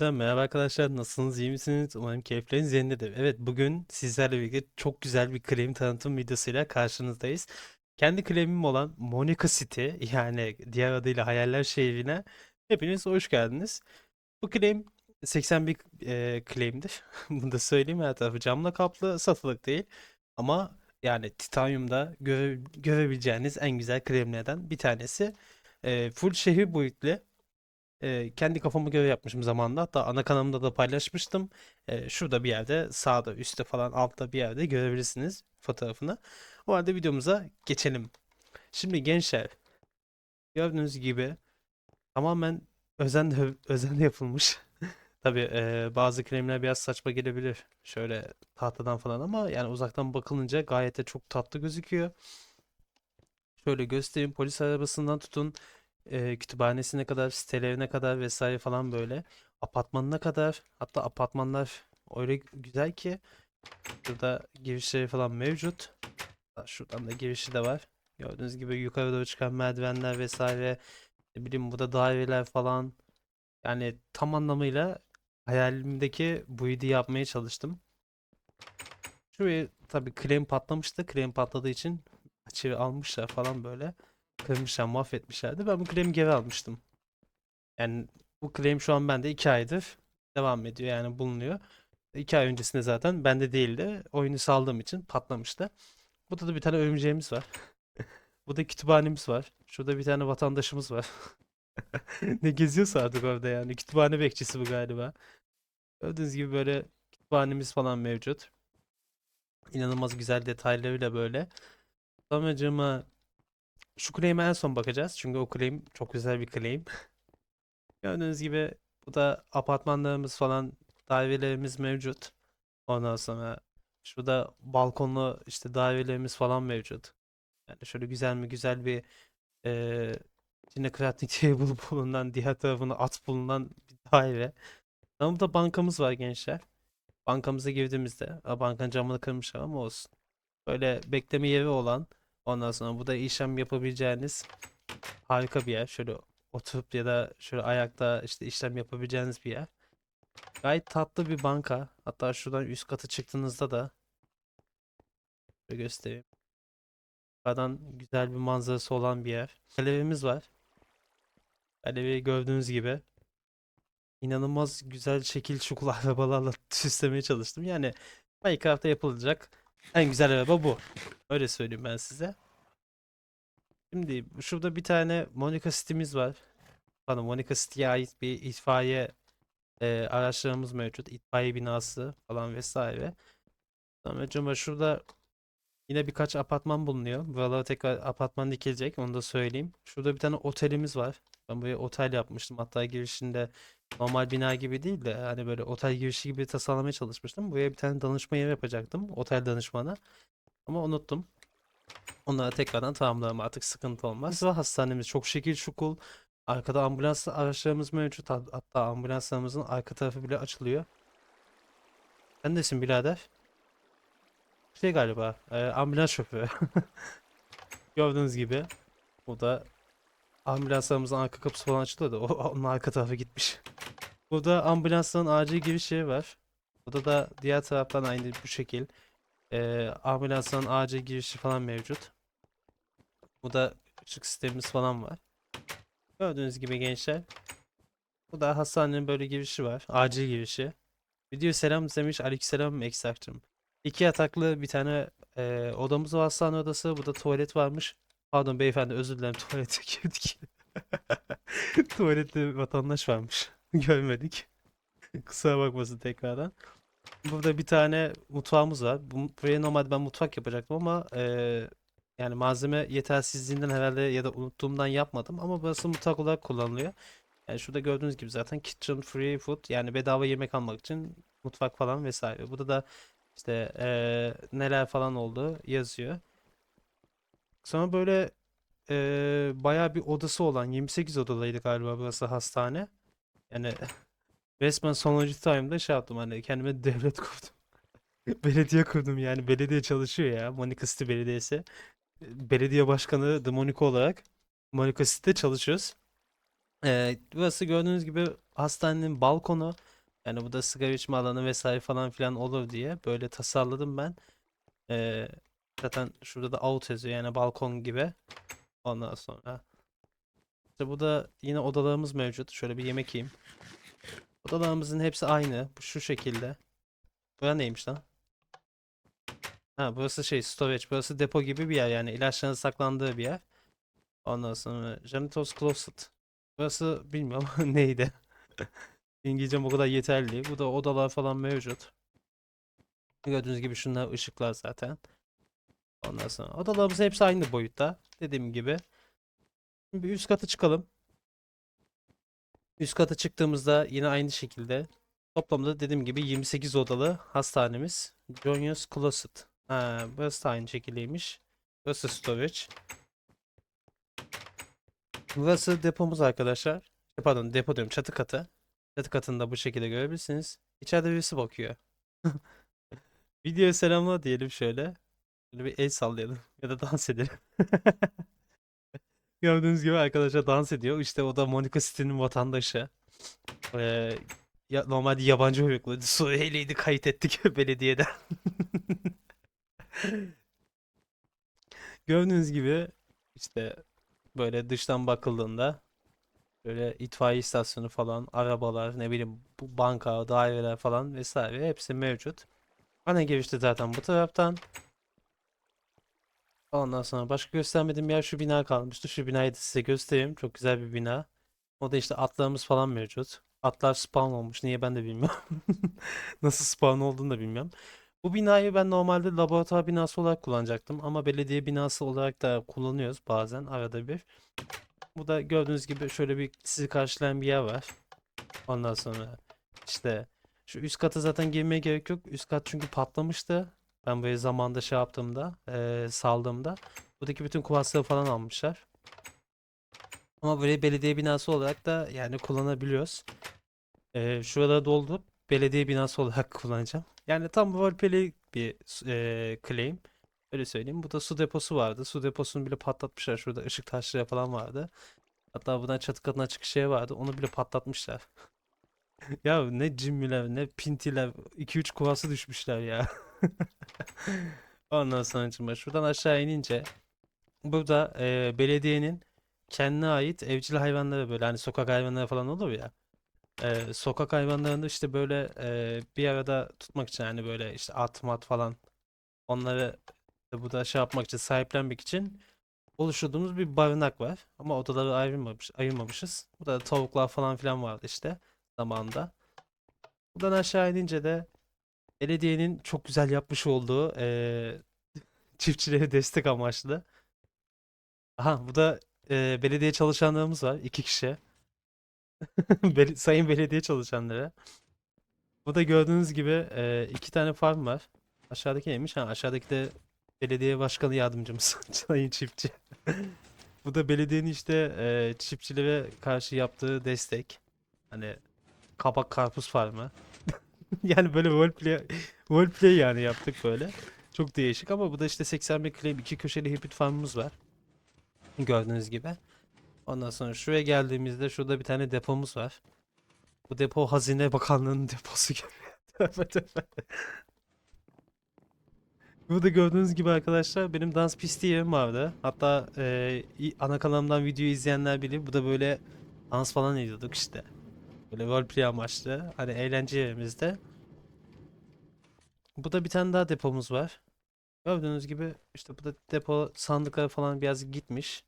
Videodan merhaba arkadaşlar. Nasılsınız? iyi misiniz? Umarım keyifleriniz yerindedir. Evet bugün sizlerle birlikte çok güzel bir claim tanıtım videosuyla karşınızdayız. Kendi claimim olan Monica City yani diğer adıyla Hayaller Şehri'ne hepiniz hoş geldiniz. Bu claim 81 e, claim'dir. Bunu da söyleyeyim her tarafı camla kaplı satılık değil. Ama yani Titanium'da göre, görebileceğiniz en güzel claimlerden bir tanesi. E, full şehir boyutlu. Ee, kendi kafama göre yapmışım zamanında. Hatta ana kanalımda da paylaşmıştım. Ee, şurada bir yerde sağda, üstte falan altta bir yerde görebilirsiniz fotoğrafını. O halde videomuza geçelim. Şimdi gençler gördüğünüz gibi tamamen özenle, özenle yapılmış. Tabii e, bazı kremler biraz saçma gelebilir. Şöyle tahtadan falan ama yani uzaktan bakılınca gayet de çok tatlı gözüküyor. Şöyle göstereyim. Polis arabasından tutun e, kütüphanesine kadar, sitelerine kadar vesaire falan böyle. Apartmanına kadar. Hatta apartmanlar öyle güzel ki burada girişleri falan mevcut. Şuradan da girişi de var. Gördüğünüz gibi yukarı doğru çıkan merdivenler vesaire. Ne bileyim burada daireler falan. Yani tam anlamıyla hayalimdeki build'i yapmaya çalıştım. Şuraya tabii claim patlamıştı. Claim patladığı için açığı almışlar falan böyle. Kırmışlar, mahvetmişlerdi. Ben bu claim'i geri almıştım. Yani bu claim şu an bende 2 aydır devam ediyor yani bulunuyor. 2 ay öncesinde zaten bende değildi. Oyunu saldığım için patlamıştı. Burada da bir tane örümceğimiz var. Burada kütüphanemiz var. Şurada bir tane vatandaşımız var. Ne geziyorsa artık orada yani. Kütüphane bekçisi bu galiba. Gördüğünüz gibi böyle kütüphanemiz falan mevcut. İnanılmaz güzel detaylarıyla böyle. Sonracığıma şu claim'e en son bakacağız. Çünkü o claim çok güzel bir claim. Gördüğünüz gibi bu da apartmanlarımız falan dairelerimiz mevcut. Ondan sonra şurada balkonlu işte dairelerimiz falan mevcut. Yani şöyle güzel mi güzel bir eee içinde crafting table bulunan diğer tarafında at bulunan bir daire. Ama burada bankamız var gençler. Bankamıza girdiğimizde a, bankanın camını kırmışlar ama olsun. Böyle bekleme yeri olan ondan sonra burada işlem yapabileceğiniz harika bir yer. Şöyle oturup ya da şöyle ayakta işte işlem yapabileceğiniz bir yer. Gayet tatlı bir banka. Hatta şuradan üst katı çıktığınızda da şöyle göstereyim. Yukarıdan güzel bir manzarası olan bir yer. Galerimiz var. Galeri gördüğünüz gibi. İnanılmaz güzel şekil şukul arabalarla süslemeye çalıştım. Yani Minecraft'ta yapılacak en güzel araba bu. Öyle söyleyeyim ben size. Şimdi şurada bir tane Monica City'miz var. Pardon Monica City'ye ait bir itfaiye e, araçlarımız mevcut. İtfaiye binası falan vesaire. Sonra cuma şurada yine birkaç apartman bulunuyor. Buralara tekrar apartman dikilecek. Onu da söyleyeyim. Şurada bir tane otelimiz var. Ben buraya otel yapmıştım. Hatta girişinde normal bina gibi değil de hani böyle otel girişi gibi tasarlamaya çalışmıştım. Buraya bir tane danışma yeri yapacaktım. Otel danışmanı. Ama unuttum. Onlara tekrardan tamamlarım artık sıkıntı olmaz. Ve hastanemiz çok şekil şukul. Arkada ambulans araçlarımız mevcut. Hat- Hatta ambulanslarımızın arka tarafı bile açılıyor. Sen nesin birader? Şey galiba e, ambulans şoförü. Gördüğünüz gibi bu da ambulanslarımızın arka kapısı falan açılıyor da o, onun arka tarafı gitmiş. Burada ambulansların acil girişi var. Burada da diğer taraftan aynı bu şekil. E, ambulansların acil girişi falan mevcut. Bu da ışık sistemimiz falan var. Gördüğünüz gibi gençler. Bu da hastanenin böyle girişi var. Acil girişi. Video selam demiş. Aleykümselam Eksak'cığım. İki yataklı bir tane e, odamız var hastane odası. Burada tuvalet varmış. Pardon beyefendi özür dilerim tuvalete girdik. Tuvalette vatandaş varmış. Görmedik. Kusura bakmasın tekrardan. Burada bir tane mutfağımız var. Bu, buraya normalde ben mutfak yapacaktım ama e, yani malzeme yetersizliğinden herhalde ya da unuttuğumdan yapmadım. Ama burası mutfak olarak kullanılıyor. Yani şurada gördüğünüz gibi zaten kitchen free food yani bedava yemek almak için mutfak falan vesaire. Burada da işte eee, neler falan oldu yazıyor. Sonra böyle eee bayağı bir odası olan 28 odalıydı galiba burası hastane. Yani resmen sonuncu time'da şey yaptım hani kendime devlet kurdum. Belediye kurdum yani belediye çalışıyor ya Monica City Belediyesi. Belediye başkanı The olarak Monica City'de çalışıyoruz. Ee, burası gördüğünüz gibi hastanenin balkonu. Yani bu da sigara içme alanı vesaire falan filan olur diye böyle tasarladım ben. Ee, zaten şurada da out yazıyor yani balkon gibi. Ondan sonra. İşte bu da yine odalarımız mevcut. Şöyle bir yemek yiyeyim. Odalarımızın hepsi aynı. Bu şu şekilde. Bura neymiş lan? Ha burası şey storage. Burası depo gibi bir yer yani ilaçların saklandığı bir yer. Ondan sonra janitor's closet. Burası bilmiyorum neydi. İngilizcem o kadar yeterli. Bu da odalar falan mevcut. Gördüğünüz gibi şunlar ışıklar zaten. Ondan sonra odalarımız hepsi aynı boyutta. Dediğim gibi. Şimdi üst kata çıkalım. Üst kata çıktığımızda yine aynı şekilde toplamda dediğim gibi 28 odalı hastanemiz. Junior's Closet. Ha, burası da aynı şekildeymiş. Burası storage. Burası depomuz arkadaşlar. Pardon depo diyorum çatı katı. Çatı katında bu şekilde görebilirsiniz. İçeride birisi bakıyor. Videoya selamlar diyelim şöyle. Böyle bir el sallayalım ya da dans edelim. Gördüğünüz gibi arkadaşlar dans ediyor. İşte o da Monica City'nin vatandaşı. Ee, ya, normalde yabancı uyruklu. Suriyeliydi kayıt ettik belediyeden. Gördüğünüz gibi işte böyle dıştan bakıldığında böyle itfaiye istasyonu falan, arabalar, ne bileyim banka, daireler falan vesaire hepsi mevcut. Ana girişte zaten bu taraftan. Ondan sonra başka göstermediğim yer şu bina kalmıştı. Şu binayı da size göstereyim. Çok güzel bir bina. O da işte atlarımız falan mevcut. Atlar spawn olmuş. Niye ben de bilmiyorum. Nasıl spawn olduğunu da bilmiyorum. Bu binayı ben normalde laboratuvar binası olarak kullanacaktım. Ama belediye binası olarak da kullanıyoruz bazen arada bir. Bu da gördüğünüz gibi şöyle bir sizi karşılayan bir yer var. Ondan sonra işte şu üst kata zaten girmeye gerek yok. Üst kat çünkü patlamıştı. Ben böyle zamanda şey yaptığımda, eee, saldığımda. Buradaki bütün kuvarsları falan almışlar. Ama böyle belediye binası olarak da yani kullanabiliyoruz. Eee şuraları doldurup belediye binası olarak kullanacağım. Yani tam roleplay bir eee claim. Öyle söyleyeyim. Bu da su deposu vardı. Su deposunu bile patlatmışlar. Şurada ışık taşları falan vardı. Hatta buradan çatı katına çıkış şey vardı. Onu bile patlatmışlar. Ya ne cimriler ne pintiler 2-3 kuvası düşmüşler ya. Ondan sonra şuradan aşağı inince burada e, belediyenin kendine ait evcil hayvanları böyle hani sokak hayvanları falan olur ya. E, sokak hayvanlarını işte böyle e, bir arada tutmak için hani böyle işte at mat falan onları da burada şey yapmak için sahiplenmek için oluşturduğumuz bir barınak var. Ama odaları ayırmamış, ayırmamışız. Burada da tavuklar falan filan vardı işte zamanında. Buradan aşağı inince de belediyenin çok güzel yapmış olduğu eee çiftçilere destek amaçlı. Aha bu da eee, belediye çalışanlarımız var. iki kişi. Bel- Sayın belediye çalışanları. Bu da gördüğünüz gibi eee, iki tane farm var. Aşağıdaki neymiş? Ha, aşağıdaki de belediye başkanı yardımcımız. Sayın çiftçi. Bu da belediyenin işte eee, çiftçilere karşı yaptığı destek. Hani kabak karpuz farmı. Yani böyle roleplay, roleplay yani yaptık böyle. Çok değişik ama bu da işte 81 claim iki köşeli hibrit farmımız var. Gördüğünüz gibi. Ondan sonra şuraya geldiğimizde şurada bir tane depomuz var. Bu depo Hazine Bakanlığı'nın deposu gibi. Tövbe tövbe. Burada gördüğünüz gibi arkadaşlar benim dans pisti yerim vardı. Hatta e, ana kanalımdan videoyu izleyenler bilir. Bu da böyle dans falan ediyorduk işte. Böyle roleplay amaçlı. Hani eğlence yerimizde. Bu da bir tane daha depomuz var. Gördüğünüz gibi işte bu da depo sandıkları falan biraz gitmiş.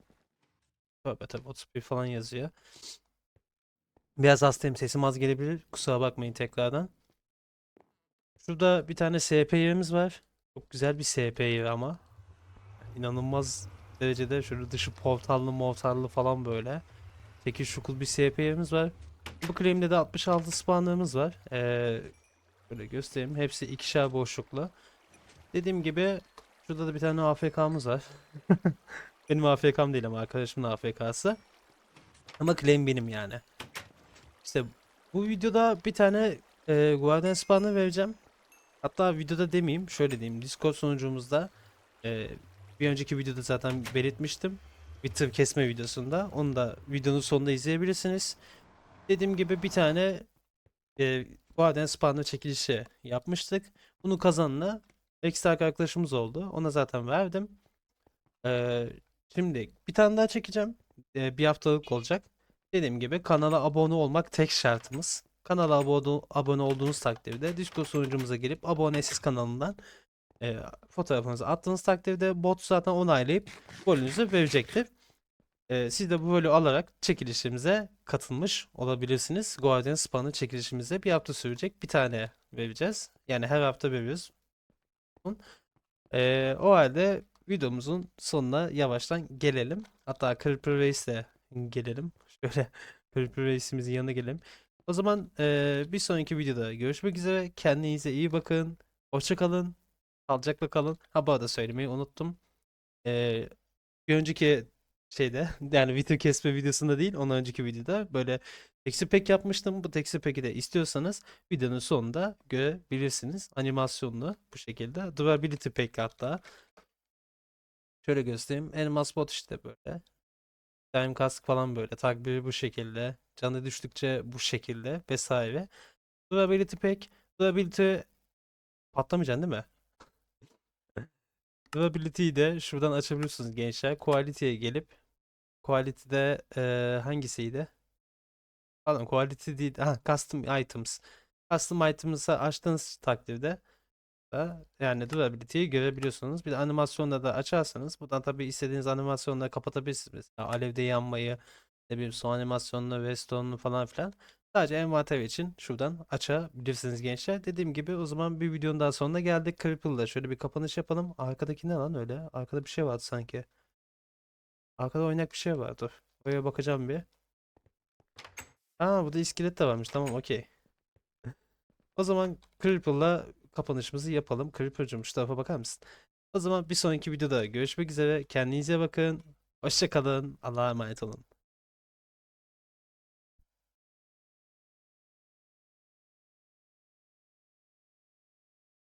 Tövbe tabii 31 falan yazıyor. Biraz hastayım sesim az gelebilir. Kusura bakmayın tekrardan. Şurada bir tane SP yerimiz var. Çok güzel bir SP yeri ama. İnanılmaz derecede şöyle dışı portallı mortarlı falan böyle. 8 şukul bir SP yerimiz var. Bu claim'de de 66 spawnlarımız var. Ee, Şöyle göstereyim. Hepsi ikişer boşluklu. Dediğim gibi şurada da bir tane AFK'mız var. Benim AFK'm değil ama arkadaşımın AFK'sı. Ama claim benim yani. İşte bu videoda bir tane e, Guardian Spawn'ı vereceğim. Hatta videoda demeyeyim. Şöyle diyeyim. Discord sunucumuzda e, bir önceki videoda zaten belirtmiştim. bir tır kesme videosunda. Onu da videonun sonunda izleyebilirsiniz. Dediğim gibi bir tane e, Guardian Spawner çekilişi yapmıştık. Bunu kazanına ekstra arkadaşımız oldu. Ona zaten verdim. Ee, şimdi bir tane daha çekeceğim. Ee, bir haftalık olacak. Dediğim gibi kanala abone olmak tek şartımız. Kanala abone, abone olduğunuz takdirde Discord sunucumuza gelip abonesiz kanalından e, fotoğrafınızı attığınız takdirde bot zaten onaylayıp golünüzü verecektir. E, siz de bu golü alarak çekilişimize katılmış olabilirsiniz. Guardian Spawn'ın çekilişimize bir hafta sürecek. Bir tane vereceğiz. Yani her hafta veriyoruz. E, o halde videomuzun sonuna yavaştan gelelim. Hatta Creeper Race'le gelelim. Şöyle Creeper Race'imizin yanına gelelim. O zaman e, bir sonraki videoda görüşmek üzere. Kendinize iyi bakın. Hoşça kalın. Sağlıcakla kalın. Ha bu arada söylemeyi unuttum. Ee, bir önceki şeyde yani video kesme videosunda değil ondan önceki videoda böyle texture pack yapmıştım. Bu texture pack'i de istiyorsanız videonun sonunda görebilirsiniz. Animasyonlu bu şekilde. Durability pack hatta. Şöyle göstereyim. Elmas bot işte böyle. Time kask falan böyle. Takbiri bu şekilde. Canı düştükçe bu şekilde vesaire. Durability pack. Durability patlamayacaksın değil mi? Durability'yi de şuradan açabilirsiniz gençler. Quality'ye gelip Quality'de eee hangisiydi? Pardon Quality değil. Ha, Custom Items. Custom Items'ı açtığınız takdirde da yani durability'yi görebiliyorsunuz. Bir de animasyonda da açarsanız buradan tabii istediğiniz animasyonları kapatabilirsiniz. Mesela alevde yanmayı, ne bileyim su animasyonunu, redstone'unu falan filan. Sadece envanter için şuradan açabilirsiniz gençler. Dediğim gibi o zaman bir videonun daha sonuna geldik. Cripple'da şöyle bir kapanış yapalım. Arkadaki ne lan öyle? Arkada bir şey vardı sanki. Arkada oynak bir şey var. Dur. Oraya bakacağım bir. Aa burada iskelet de varmış. Tamam okey. O zaman Cripple'la kapanışımızı yapalım. Creeper'cığım şu tarafa bakar mısın? O zaman bir sonraki videoda görüşmek üzere. Kendinize bakın. Hoşça kalın. Allah'a emanet olun.